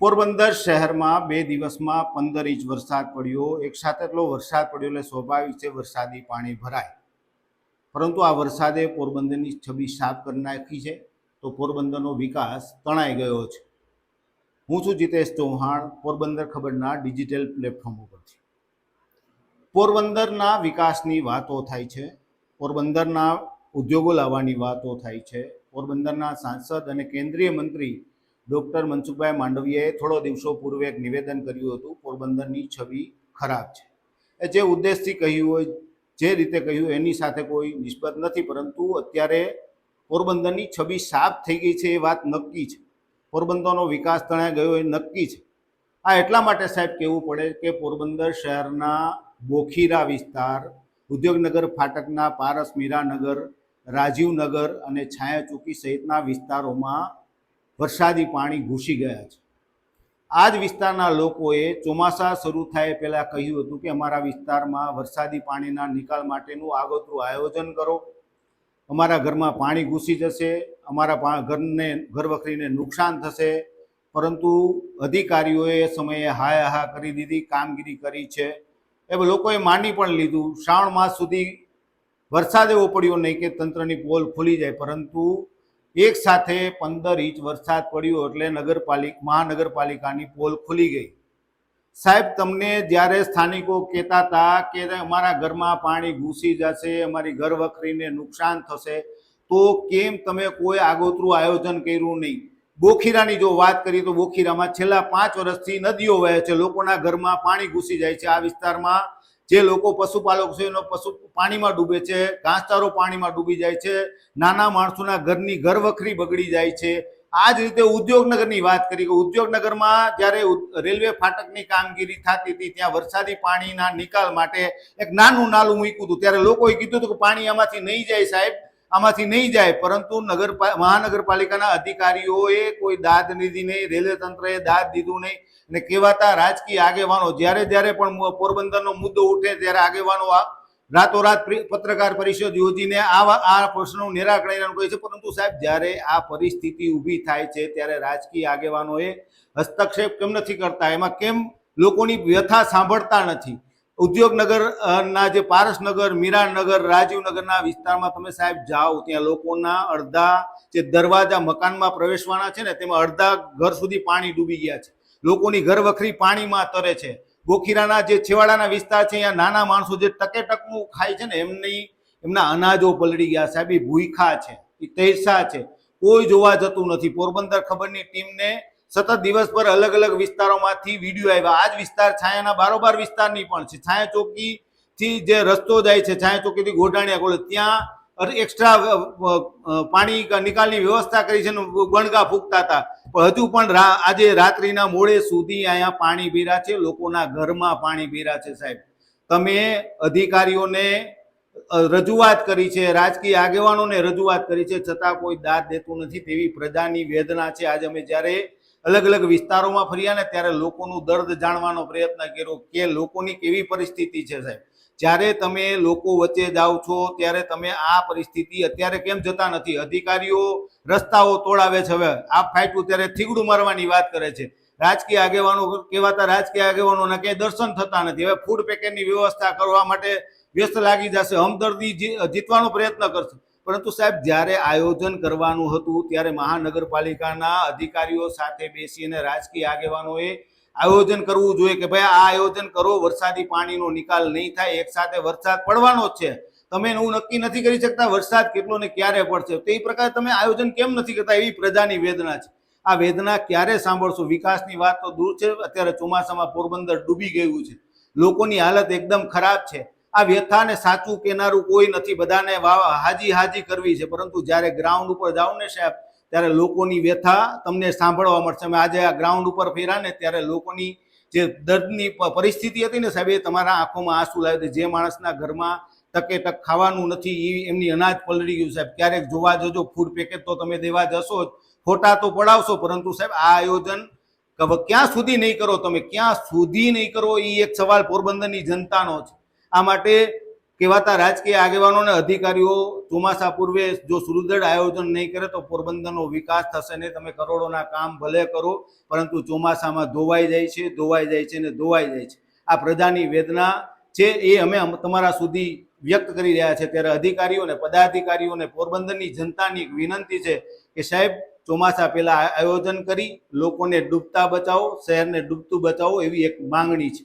પોરબંદર શહેરમાં બે દિવસમાં પંદર ઇંચ વરસાદ પડ્યો. એક સાથે એટલો વરસાદ પડ્યો એટલે સ્વાભાવિક છે વરસાદી પાણી ભરાય. પરંતુ આ વરસાદે પોરબંદરની છબી સાફ કરી નાખી છે તો પોરબંદરનો વિકાસ તણાઈ ગયો છે. હું છું જીતેશ ચૌહાણ, પોરબંદર ખબરના ડિજિટલ પ્લેટફોર્મ ઉપરથી. પોરબંદરના વિકાસની વાતો થાય છે, પોરબંદરના ઉદ્યોગો લાવવાની વાતો થાય છે, પોરબંદરના સાંસદ અને કેન્દ્રીય મંત્રી ડૉક્ટર મનસુખભાઈ માંડવીયાએ થોડો દિવસો પૂર્વે એક નિવેદન કર્યું હતું, પોરબંદરની છબી ખરાબ છે. એ જે ઉદ્દેશથી કહ્યું હોય, જે રીતે કહ્યું એની સાથે કોઈ નિસ્બત નથી, પરંતુ અત્યારે પોરબંદરની છબી સાફ થઈ ગઈ છે, એ વાત નક્કી છે. પોરબંદરનો વિકાસ તણાઈ ગયો એ નક્કી છે. આ એટલા માટે સાહેબ કહેવું પડે કે પોરબંદર શહેરના બોખીરા વિસ્તાર, ઉદ્યોગનગર ફાટકના પારસ મીરાનગર, રાજીવનગર અને છાયાચોકી સહિતના વિસ્તારોમાં વરસાદી પાણી ઘૂસી ગયા છે. આ જ વિસ્તારના લોકોએ ચોમાસા શરૂ થાય પહેલાં કહ્યું હતું કે અમારા વિસ્તારમાં વરસાદી પાણીના નિકાલ માટેનું આગોતરું આયોજન કરો. અમારા ઘરમાં પાણી ઘૂસી જશે, અમારા ઘરને, ઘરવખરીને નુકસાન થશે, પરંતુ અધિકારીઓએ સમયે હાય હા કરી દીધી, કામગીરી કરી છે. એ લોકોએ માની પણ લીધું. શ્રાવણ માસ સુધી વરસાદ એવો પડ્યો નહીં કે તંત્રની પોલ ખુલી જાય, પરંતુ એક સાથે પંદર ઇંચ વરસાદ પડ્યો એટલે નગરપાલિકા, મહાનગરપાલિકાની પોલ ખુલી ગઈ. સાહેબ, તમને જ્યારે સ્થાનિકો કહેતા હતા કે અમારા ઘરમાં પાણી ઘૂસી જશે, અમારી ઘર વખરીને નુકસાન થશે, તો કેમ તમે કોઈ આગોતરું આયોજન કર્યું નહીં? બોખીરાની જો વાત કરીએ તો બોખીરામાં છેલ્લા પાંચ વર્ષથી નદીઓ વહે છે, લોકોના ઘરમાં પાણી ઘૂસી જાય છે. આ વિસ્તારમાં જે લોકો પશુપાલક છે એનો પશુ પાણીમાં ડૂબે છે, ઘાસચારો પાણીમાં ડૂબી જાય છે, નાના માણસોના ઘરની ઘરવખરી બગડી જાય છે. આ જ રીતે ઉદ્યોગનગરની વાત કરી કે ઉદ્યોગનગરમાં જ્યારે રેલવે ફાટકની કામગીરી થતી હતી, ત્યાં વરસાદી પાણીના નિકાલ માટે એક નાનું નાલું મૂક્યું હતું. ત્યારે લોકોએ કીધું હતું કે પાણી આમાંથી નહીં જાય સાહેબ. આમાંથી નહીં જાય, પરંતુ નગર મહાનગરપાલિકાના અધિકારીઓએ કોઈ દાદ લીધી નહીં, રેલવે તંત્રએ દાદ દીધું નહીં અને કહેવાતા રાજકીય આગેવાનો જ્યારે જ્યારે પણ પોરબંદરનો મુદ્દો ઉઠે ત્યારે આગેવાનો આ રાતોરાત પત્રકાર પરિષદ યોજીને આ આ પ્રશ્નનું નિરાકરણ કહે છે. પરંતુ સાહેબ, જ્યારે આ પરિસ્થિતિ ઊભી થાય છે ત્યારે રાજકીય આગેવાનોએ હસ્તક્ષેપ કેમ નથી કરતા? એમાં કેમ લોકોની વ્યથા સાંભળતા નથી? ઉદ્યોગનગર ના જે પારસનગર મીરાનગર રાજીવનગરના વિસ્તારમાં તમે સાહેબ જાઓ, ત્યાં લોકોના અડધા જે દરવાજા મકાનમાં પ્રવેશવાના છે ને, તેમાં અડધા ઘર સુધી પાણી ડૂબી ગયા છે. લોકોની ઘર વખરી પાણીમાં તરે છે. ગોખીરાના જે છેવાડાના વિસ્તાર છે, અહીંયા નાના માણસો જે ટકે ટકનું ખાય છે ને, એમની, એમના અનાજો પલળી ગયા. સાહેબ, એ ભૂખા છે તૈસા છે. કોઈ જોવા જતું નથી. પોરબંદર ખબરની ટીમને સતત દિવસભર અલગ અલગ વિસ્તારોમાંથી વીડિયો આવ્યા. આ જ વિસ્તાર છાયાના બારોબાર વિસ્તારની પણ છે. છાયા ચોકી થી જે રસ્તો જાય છે છાયા ચોકીથી ગોઢાણીયા કોલેજ ત્યાં એક્સ્ટ્રા પાણી નિકાલની વ્યવસ્થા કરી છે ગણગા ફૂંકતા હતા. પણ હજુ પણ આજે રાત્રિના મોડે સુધી અહીંયા પાણી પીરા છે. લોકોના ઘરમાં પાણી પીરા છે, સાહેબ. તમે અધિકારીઓને રજૂઆત કરી છે, રાજકીય આગેવાનોને રજૂઆત કરી છે. છતાં કોઈ દાદ દેતું નથી તેવી પ્રજાની વેદના છે. આજે અમે જ્યારે અલગ અલગ વિસ્તારોમાં ફર્યા ને ત્યારે લોકોનું દર્દ જાણવાનો પ્રયત્ન કર્યો કે લોકોની કેવી પરિસ્થિતિ છે સાહેબ? જ્યારે તમે લોકો વચ્ચે જાઓ છો, ત્યારે તમે આ પરિસ્થિતિ અત્યારે કેમ જતા નથી? અધિકારીઓ રસ્તાઓ તોડાવે છે હવે. આ ફાઇટું ત્યારે થીગડું મારવાની વાત કરે છે. રાજકીય આગેવાનો કહેવાતા રાજકીય આગેવાનોના ક્યાંય દર્શન થતા નથી. હવે ફૂડ પેકેટની વ્યવસ્થા કરવા માટે વ્યસ્ત લાગી જશે. હમદર્દી જીતવાનો પ્રયત્ન કરશે. પરંતુ સાહેબ, જ્યારે આયોજન કરવાનું હતું, ત્યારે મહાનગરપાલિકાના અધિકારીઓ સાથે બેસીને રાજકીય આગેવાનોએ આયોજન કરવું જોઈએ કે ભાઈ, આ આયોજન કરો, વરસાદી પાણીનો નિકાલ નહીં થાય, એક સાથે વરસાદ પડવાનો જ છે. તમે એવું નક્કી નથી કરી શકતા વરસાદ કેટલો ને ક્યારે પડશે. તે પ્રકારે તમે આયોજન કેમ નથી કરતા? એવી પ્રજાની વેદના છે. આ વેદના ક્યારે સાંભળશો? વિકાસની વાત તો દૂર છે, અત્યારે ચોમાસામાં પોરબંદર ડૂબી ગયું છે. લોકોની હાલત એકદમ ખરાબ છે. આ વ્યથાને સાચું કહેનારું કોઈ નથી, બધાને હાજી હાજી કરવી છે. પરંતુ જ્યારે ગ્રાઉન્ડ ઉપર જાઓ ને સાહેબ, ત્યારે લોકોની વ્યથા તમને સાંભળવા મળશે. અમે આજે આ ગ્રાઉન્ડ ઉપર ફેર્યા ને ત્યારે લોકોની જે દર્દની પરિસ્થિતિ હતી ને સાહેબ, એ તમારા આંખોમાં આંસુ લાવી જે માણસના ઘરમાં ટકે ટક ખાવાનું નથી એ એમની અનાજ પલળી ગયું સાહેબ. ક્યારેક જોવા જજો ફૂડ પેકેટ તો તમે દેવા જશો જ. ફોટા તો પડાવશો, પરંતુ સાહેબ, આ આયોજન ક્યાં સુધી નહીં કરો તમે? ક્યાં સુધી નહીં કરો? એ એક સવાલ પોરબંદરની જનતાનો છે. આ માટે કહેવાતા રાજકીય આગેવાનો અને અધિકારીઓ ચોમાસા પૂર્વે જો સુદૃઢ આયોજન નહીં કરે તો પોરબંદરનો વિકાસ થશે નહીં. તમે કરોડોના કામ ભલે કરો, પરંતુ ચોમાસામાં ધોવાઈ જાય છે, ધોવાઈ જાય છે અને ધોવાઈ જાય છે. આ પ્રજાની વેદના છે એ અમે તમારા સુધી વ્યક્ત કરી રહ્યા છે. ત્યારે અધિકારીઓને પદાધિકારીઓને પોરબંદરની જનતાની વિનંતી છે કે સાહેબ, ચોમાસા પહેલા આયોજન કરી, લોકોને ડૂબતા બચાવો, શહેરને ડૂબતું બચાવો એવી એક માંગણી છે.